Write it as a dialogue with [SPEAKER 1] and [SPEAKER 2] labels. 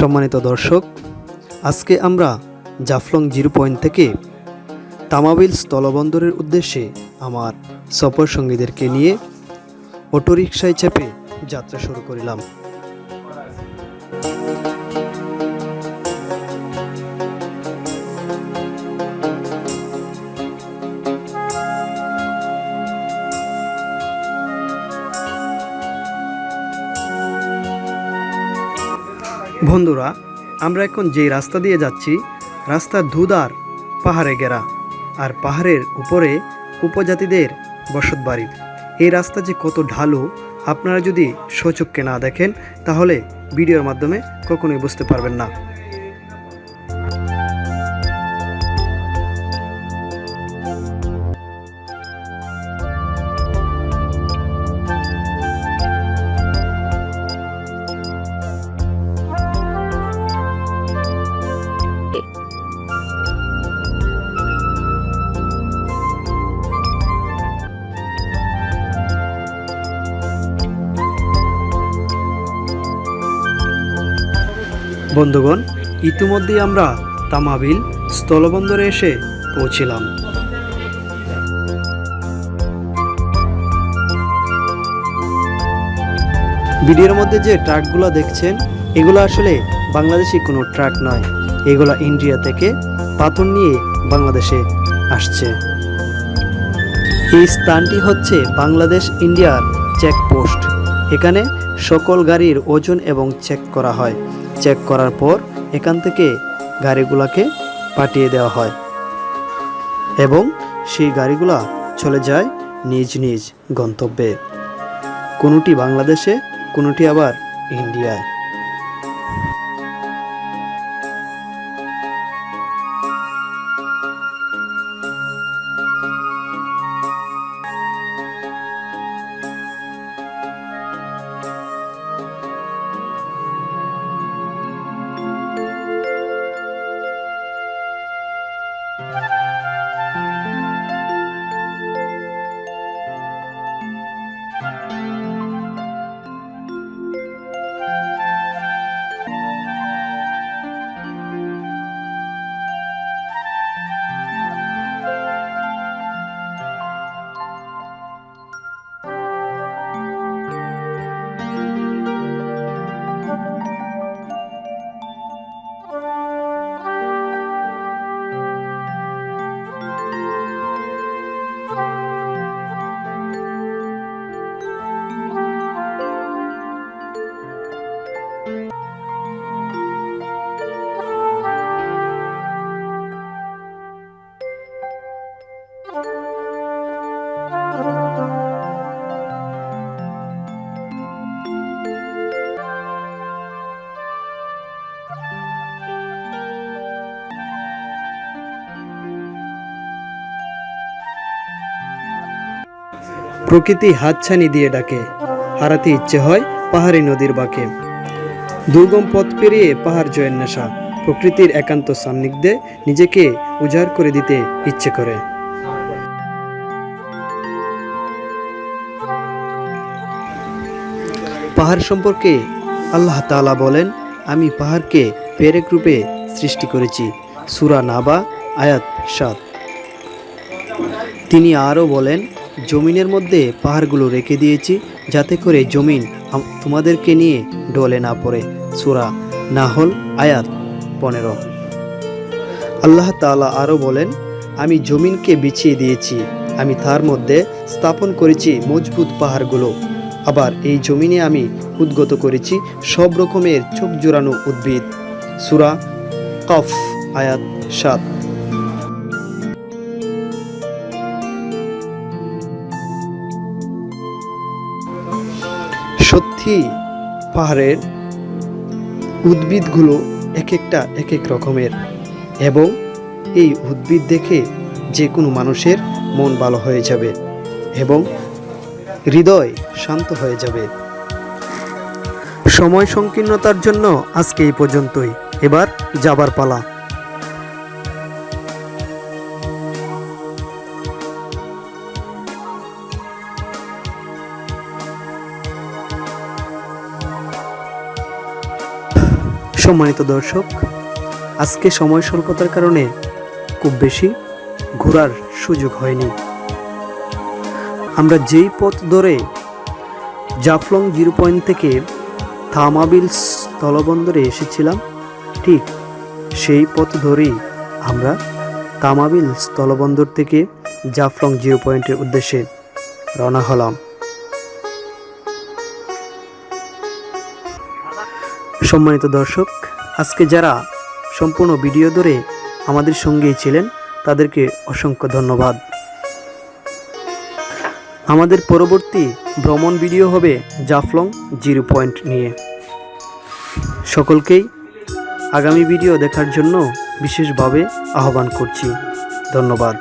[SPEAKER 1] সম্মানিত দর্শক, আজকে আমরা জাফলং জিরো পয়েন্ট থেকে তামাবিল স্থলবন্দরের উদ্দেশ্যে আমার সফর সঙ্গীদেরকে নিয়ে অটোরিকশায় চেপে যাত্রা শুরু করিলাম। বন্ধুরা, আমরা এখন যে রাস্তা দিয়ে যাচ্ছি রাস্তা দুধার পাহাড়ে গেরা আর পাহাড়ের উপরে উপজাতিদের বসত বাড়ি। এই রাস্তা যে কত ঢালু, আপনারা যদি সচক্ষে না দেখেন, তাহলে ভিডিওর মাধ্যমে কখনোই বুঝতে পারবেন না। বন্ধুগণ, ইতিমধ্যেই আমরা তামাবিল স্থলবন্দরে এসে পৌঁছিলাম। ভিডিওর মধ্যে যে ট্রাকগুলো দেখছেন, এগুলো আসলে বাংলাদেশি কোনো ট্রাক নয়। এগুলো ইন্ডিয়া থেকে পাথর নিয়ে বাংলাদেশে আসছে। এই স্থানটি হচ্ছে বাংলাদেশ ইন্ডিয়ার চেকপোস্ট। এখানে সকল গাড়ির ওজন এবং চেক করা হয়। চেক করার পর এখান থেকে গাড়িগুলোকে পাঠিয়ে দেওয়া হয়। এবং সেই গাড়িগুলা চলে যায় নিজ নিজ গন্তব্যে। কোনোটি বাংলাদেশে, কোনোটি আবার ইন্ডিয়ায়। প্রকৃতি হাতছানি দিয়ে ডাকে। হারাতে ইচ্ছে হয় পাহাড়ি নদীর বাঁকে। দুর্গম পথ পেরিয়ে পাহাড় জয়ের নেশা। প্রকৃতির একান্ত সান্নিধ্যে নিজেকে উজাড় করে দিতে ইচ্ছে করে। পাহাড় সম্পর্কে আল্লাহ তাআলা বলেন, আমি পাহাড়কে পেরেক রূপে সৃষ্টি করেছি। সুরা নাবা, আয়াত সাত। তিনি আরও বলেন জমিনের মধ্যে পাহাড়গুলো রেখে দিয়েছি, যাতে করে জমিন তোমাদেরকে নিয়ে ডলে না পড়ে। সুরা নাহল আয়াত পনেরো। আল্লাহ তাআলা আরও বলেন, আমি জমিনকে বিছিয়ে দিয়েছি, আমি তার মধ্যে স্থাপন করেছি মজবুত পাহাড়গুলো। আবার এই জমিনে আমি উদ্গত করেছি সব রকমের চোখ জোড়ানো উদ্ভিদ। সুরা কফ আয়াত সাত। সত্যি পাহাড়ের উদ্ভিদগুলো এক একটা এক এক রকমের এবং এই উদ্ভিদ দেখে যে কোনো মানুষের মন ভালো হয়ে যাবে এবং হৃদয় শান্ত হয়ে যাবে। সময় সংকীর্ণতার জন্য আজকে এই পর্যন্তই। এবার যাবার পালা। সম্মানিত দর্শক, আজকে সময় স্বল্পতার কারণে খুব বেশি ঘোরার সুযোগ হয়নি। আমরা যেই পথ ধরে জাফলং জিরো পয়েন্ট থেকে থামাবিল স্থলবন্দরে এসেছিলাম, ঠিক সেই পথ ধরেই আমরা তামাবিল স্থলবন্দর থেকে জাফলং জিরো পয়েন্টের উদ্দেশ্যে রওনা হলাম। সম্মানিত দর্শক, আজকে যারা সম্পূর্ণ ভিডিও ধরে আমাদের সঙ্গেই ছিলেন, তাদেরকে অসংখ্য ধন্যবাদ। আমাদের পরবর্তী ভ্রমণ ভিডিও হবে জাফলং জিরো পয়েন্ট নিয়ে। সকলকেই আগামী ভিডিও দেখার জন্য বিশেষভাবে আহ্বান করছি। ধন্যবাদ।